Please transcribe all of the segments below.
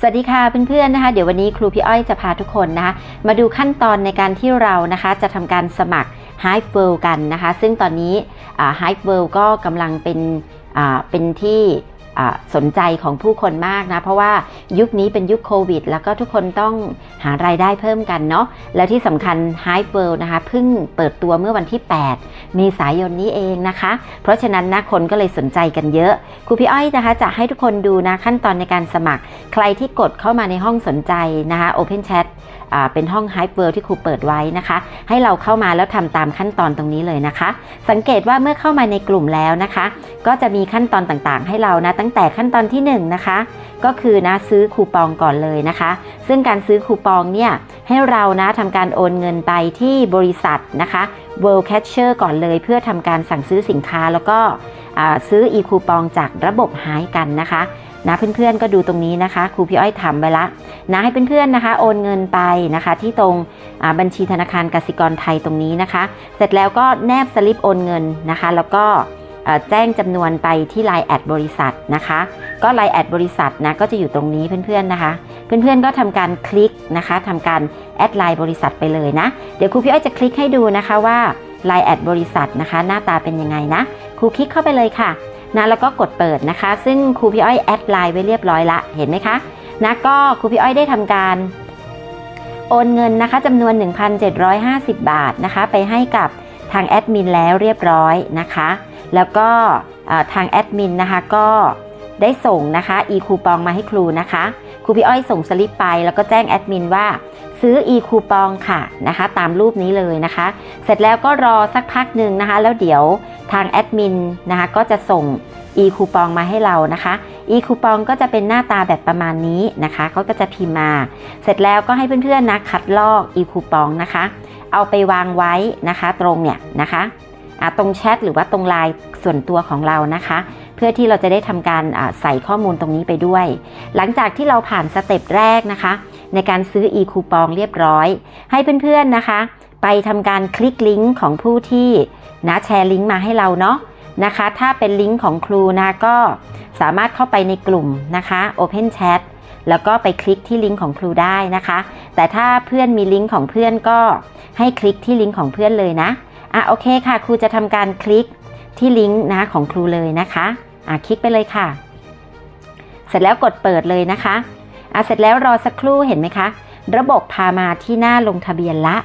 สวัสดีค่ะเพื่อนๆนะคะ เดี๋ยววันนี้ครูพี่อ้อยจะพาทุกคนนะคะมาดูขั้นตอนในการที่เรานะคะจะทำการสมัคร Hype World กันนะคะ ซึ่งตอนนี้ Hype World ก็กำลังเป็นเป็นที่ สนใจของผู้คนมากนะ เพราะว่ายุคนี้เป็นยุคโควิด แล้วก็ทุกคนต้องหารายได้เพิ่มกันเนาะแล้วที่สำคัญ Hype World นะคะเพิ่งเปิดตัวเมื่อวันที่ 8 เมษายนนี้เองนะคะ เพราะฉะนั้นนะคนก็เลยสนใจกันเยอะครูพี่อ้อยนะคะ จะให้ทุกคนดูนะขั้นตอนในการสมัคร ใครที่กดเข้ามาในห้องสนใจนะคะ Open Chat เป็นห้อง Hype World ที่ครูเปิดไว้นะคะ ให้เราเข้ามาแล้วทำตามขั้นตอนตรงนี้เลยนะคะ สังเกตว่าเมื่อเข้ามาในกลุ่มแล้วนะคะ ก็จะมีขั้นตอนต่างๆ ให้เรานะตั้งแต่ขั้นตอนที่1นงนะคะ ก็คือนะซื้อคูปองก่อนเลยนะคะ ซึ่งการซื้อคูปองเนี่ยให้เรานะทำการโอนเงินไปที่บริษัทนะคะ World Catcher ก่อนเลย เพื่อทำการสั่งซื้อสินค้าแล้วก็ซื้ออีคูปองจากระบบหายกันนะคะนะเพื่อนๆก็ดูตรงนี้นะคะครูพี่อ้อยทำไปละนะให้เพื่อนๆนะคะ โอนเงินไปนะคะ ที่ตรงบัญชีธนาคารกสิกรไทยตรงนี้นะคะ เสร็จแล้วก็แนบสลิปโอนเงินนะคะ แล้วก็แจ้งจำนวนไปที่ Line แอดบริษัทนะคะ ก็ Line แอดบริษัทนะก็จะอยู่ตรงนี้เพื่อนๆนะคะ เพื่อนๆก็ทำการคลิกนะคะทำการแอดไลน์บริษัทไปเลยนะ เดี๋ยวครูพี่อ้อยจะคลิกให้ดูนะคะว่า Line แอดบริษัทนะคะ หน้าตาเป็นยังไงนะครูคลิกเข้าไปเลยค่ะ นะแล้วก็กดเปิดนะคะ ซึ่งครูพี่อ้อยแอดไลน์ไว้เรียบร้อยละเห็นไหมคะนะก็ครูพี่อ้อยได้ทำการ โอนเงินนะคะจำนวน 1,750 บาทนะคะไปให้กับทางแอดมินแล้วเรียบร้อยนะคะ แล้วก็ทางแอดมินนะคะก็ได้ส่งนะคะ e คูปองมาให้ครูนะคะ ครูพี่อ้อยส่งสลิปไป แล้วก็แจ้งแอดมินว่า ซื้อ e คูปองค่ะนะคะ ตามรูปนี้เลยนะคะ เสร็จแล้วก็รอสักพักหนึ่งนะคะ แล้วเดี๋ยวทางแอดมินนะคะก็จะส่ง e คูปองมาให้เรานะคะ e คูปองก็จะเป็นหน้าตาแบบประมาณนี้นะคะเขาก็จะพิมพ์มา เสร็จแล้วก็ให้เพื่อนๆนะคัดลอก e คูปองนะคะ เอาไปวางไว้นะคะตรงเนี่ยนะคะตรงแชทหรือว่าตรงไลน์ส่วนตัวของเรานะคะ เพื่อที่เราจะได้ทำการใส่ข้อมูลตรงนี้ไปด้วย หลังจากที่เราผ่านสเต็ปแรกนะคะ ในการซื้อ e คูปองเรียบร้อย ให้เพื่อนๆนะคะ ไปทำการคลิกลิงก์ของผู้ที่นะแชร์ลิงก์มาให้เราเนาะนะคะ ถ้าเป็นลิงก์ของครูนะก็สามารถเข้าไปในกลุ่มนะคะ Open Chat แล้วก็ไปคลิกที่ลิงก์ของครูได้นะคะ แต่ถ้าเพื่อนมีลิงก์ของเพื่อนก็ให้คลิกที่ลิงก์ของเพื่อนเลยนะอะโอเคค่ะ ครูจะทำการคลิกที่ลิงก์นะของครูเลยนะคะอะคลิกไปเลยค่ะ เสร็จแล้วกดเปิดเลยนะคะ อะเสร็จแล้วรอสักครู่เห็นไหมคะ ระบบพามาที่หน้าลงทะเบียนละ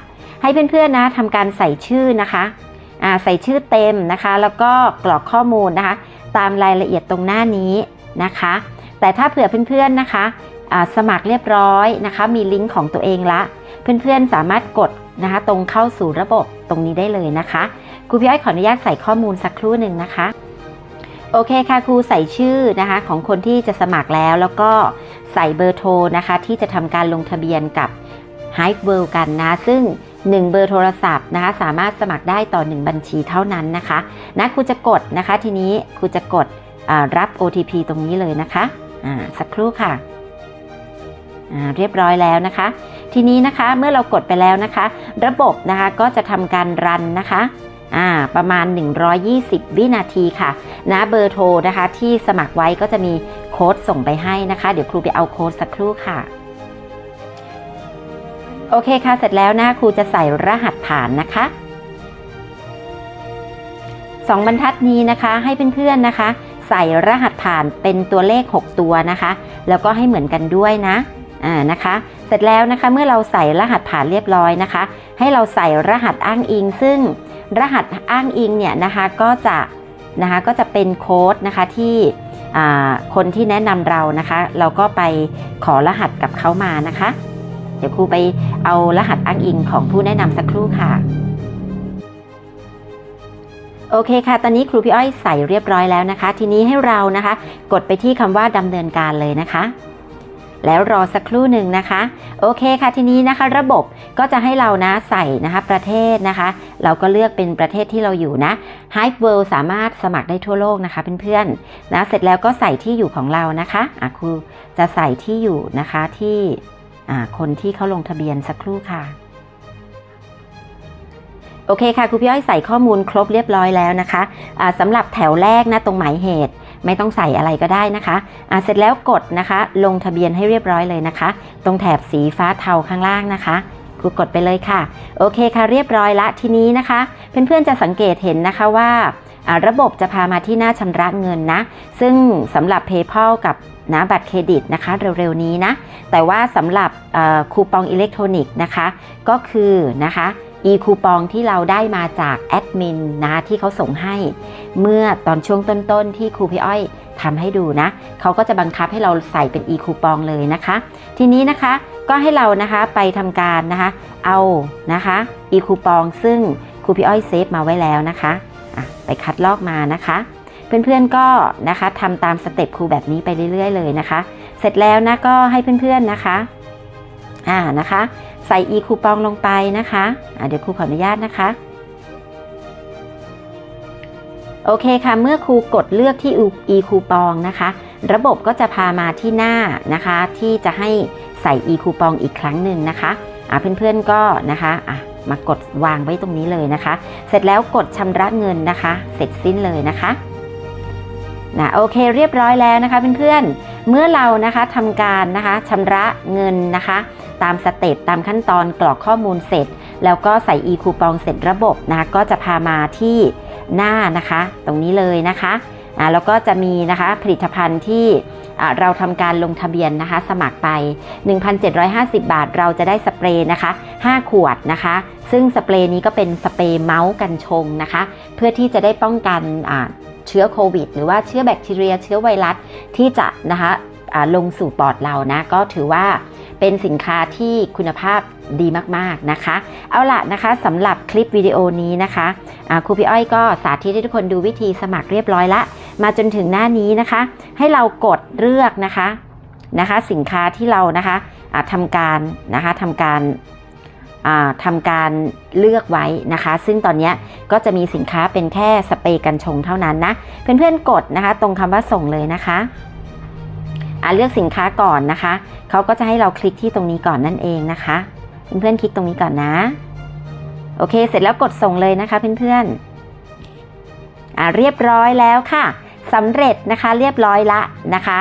ให้เพื่อนๆนะทำการใส่ชื่อนะคะอ่าใส่ชื่อเต็มนะคะ แล้วก็กรอกข้อมูลนะคะ ตามรายละเอียดตรงหน้านี้นะคะ แต่ถ้าเผื่อเพื่อนๆนะคะอ่าสมัครเรียบร้อยนะคะ มีลิงก์ของตัวเองละ เพื่อนๆสามารถกดนะคะ ตรงเข้าสู่ระบบตรงนี้ได้เลยนะคะครูพี่อ้อยขออนุญาตใส่ข้อมูลสักครู่หนึ่งนะคะ โอเคค่ะครูใส่ชื่อนะคะของคนที่จะสมัครแล้วแล้วก็ใส่เบอร์โทรนะคะที่จะทำการลงทะเบียนกับ Hype World กันนะ ซึ่ง 1 เบอร์โทรศัพท์นะคะสามารถสมัครได้ต่อ 1 บัญชีเท่านั้นนะคะนะครูจะกดนะคะทีนี้ครูจะกดรับ OTP ตรงนี้เลยนะคะอ่าสักครู่ค่ะอ่าเรียบร้อยแล้วนะคะ ทีนี้นะคะเมื่อเรากดไปแล้วนะคะ ระบบนะคะก็จะทำการรันนะคะ อ่าประมาณ 120 วินาทีค่ะนะเบอร์โทรนะคะที่สมัครไว้ก็จะมีโค้ดส่งไปให้นะคะ เดี๋ยวครูไปเอาโค้ดสักครู่ค่ะโอเคค่ะ เสร็จแล้วนะครูจะใส่รหัสผ่านนะคะสองบรรทัดนี้นะคะให้เพื่อนๆนะคะ ใส่รหัสผ่านเป็นตัวเลข 6 ตัวนะคะ แล้วก็ให้เหมือนกันด้วยนะอ่านะคะ เสร็จแล้วนะคะเมื่อเราใส่รหัสผ่านเรียบร้อยนะคะ ให้เราใส่รหัสอ้างอิงซึ่ง รหัสอ้างอิงเนี่ยนะคะก็จะนะคะก็จะเป็นโค้ดนะคะที่คนที่แนะนำเรานะคะ เราก็ไปขอรหัสกับเขามานะคะ เดี๋ยวครูไปเอารหัสอ้างอิงของผู้แนะนำสักครู่ค่ะ โอเคค่ะ ตอนนี้ครูพี่อ้อยใส่เรียบร้อยแล้วนะคะ ทีนี้ให้เรานะคะ กดไปที่คำว่าดำเนินการเลยนะคะ แล้วรอสักครู่หนึ่งนะคะ โอเคค่ะทีนี้นะคะ ระบบก็จะให้เรานะใส่นะคะประเทศนะคะ เราก็เลือกเป็นประเทศที่เราอยู่นะ Hype World สามารถสมัครได้ทั่วโลกนะคะเพื่อนๆนะเสร็จแล้วก็ใส่ที่อยู่ของเรานะคะอะครูจะใส่ที่อยู่นะคะที่อ่าคนที่เขาลงทะเบียนสักครู่ค่ะโอเคค่ะครูพี่อ้อยใส่ข้อมูลครบเรียบร้อยแล้วนะคะะสำหรับแถวแรกนะตรงหมายเหตุ ไม่ต้องใส่อะไรก็ได้นะคะอะเสร็จแล้วกดนะคะ ลงทะเบียนให้เรียบร้อยเลยนะคะ ตรงแถบสีฟ้าเทาข้างล่างนะคะครูกดไปเลยค่ะ โอเคค่ะ เรียบร้อยละทีนี้นะคะ เพื่อนๆจะสังเกตเห็นนะคะว่า ระบบจะพามาที่หน้าชำระเงินนะ ซึ่งสำหรับ PayPal กับนะบัตรเครดิตนะคะเร็วๆนี้นะ แต่ว่าสำหรับคูปองอิเล็กทรอนิกส์นะคะ ก็คือนะคะ e คูปองที่เราได้มาจากแอดมินนะที่เขาส่งให้ เมื่อตอนช่วงต้นๆ ที่ครูพี่อ้อยทำให้ดูนะ เขาก็จะบังคับให้เราใส่เป็น e คูปองเลยนะคะ ทีนี้นะคะก็ให้เรานะคะไปทำการนะคะ เอานะคะ e คูปองซึ่งครูพี่อ้อยเซฟมาไว้แล้วนะคะะไปคัดลอกมานะคะเพื่อนๆก็นะคะทำตามสเต็ปครูแบบนี้ไปเรื่อยๆเลยนะคะ เสร็จแล้วนะก็ให้เพื่อนๆนะคะอ่านะคะ ใส่ e คูปองลงไปนะคะะเดี๋ยวครูขออนุญาตนะคะ โอเคค่ะ เมื่อครูกดเลือกที่ e คูปองนะคะ ระบบก็จะพามาที่หน้านะคะ ที่จะให้ใส่ e คูปองอีกครั้งหนึ่งนะคะะเพื่อนๆก็นะคะะมากดวางไว้ตรงนี้เลยนะคะ เสร็จแล้วกดชำระเงินนะคะ เสร็จสิ้นเลยนะคะนะโอเคเรียบร้อยแล้วนะคะเพื่อนๆเมื่อเรานะคะทำการนะคะชำระเงินนะคะ ตามสเต็ปตามขั้นตอนกรอกข้อมูลเสร็จ แล้วก็ใส่ e คูปองเสร็จระบบนะคะก็จะพามาที่หน้านะคะ ตรงนี้เลยนะคะอ่าแล้วก็จะมีนะคะผลิตภัณฑ์ที่เราทำการลงทะเบียนนะคะ สมัครไป 1,750 บาท เราจะได้สเปรย์นะคะ 5 ขวดนะคะ ซึ่งสเปรย์นี้ก็เป็นสเปรย์เมาส์กันชงนะคะ เพื่อที่จะได้ป้องกันเชื้อโควิด หรือว่าเชื้อแบคทีเรีย เชื้อไวรัสที่จะนะคะลงสู่ปอดเรานะ ก็ถือว่า เป็นสินค้าที่คุณภาพดีมากๆนะคะ เอาละนะคะสำหรับคลิปวิดีโอนี้นะคะครูพี่อ้อยก็สาธิตให้ทุกคนดูวิธีสมัครเรียบร้อยละ มาจนถึงหน้านี้นะคะ ให้เรากดเลือกนะคะนะคะสินค้าที่เรานะคะทำการนะคะทำการทำการเลือกไว้นะคะ ซึ่งตอนนี้ก็จะมีสินค้าเป็นแค่สเปรย์กันชงเท่านั้นนะ เพื่อนๆกดนะคะ ตรงคำว่าส่งเลยนะคะ อ่าเลือกสินค้าก่อนนะคะ เขาก็จะให้เราคลิกที่ตรงนี้ก่อนนั่นเองนะคะ เพื่อนๆคลิกตรงนี้ก่อนนะ โอเค เสร็จแล้วกดส่งเลยนะคะเพื่อนๆอ่าเรียบร้อยแล้วค่ะสำเร็จนะคะเรียบร้อยละนะคะ